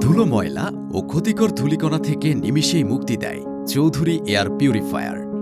ধুলো ময়লা ও ক্ষতিকর ধূলিকণা থেকে নিমিষেই মুক্তি দেয় চৌধুরী এয়ার পিউরিফায়ার।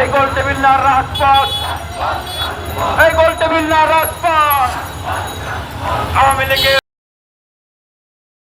এই গোল টেবিল না রাজপথ। এই গোল রাজপথ।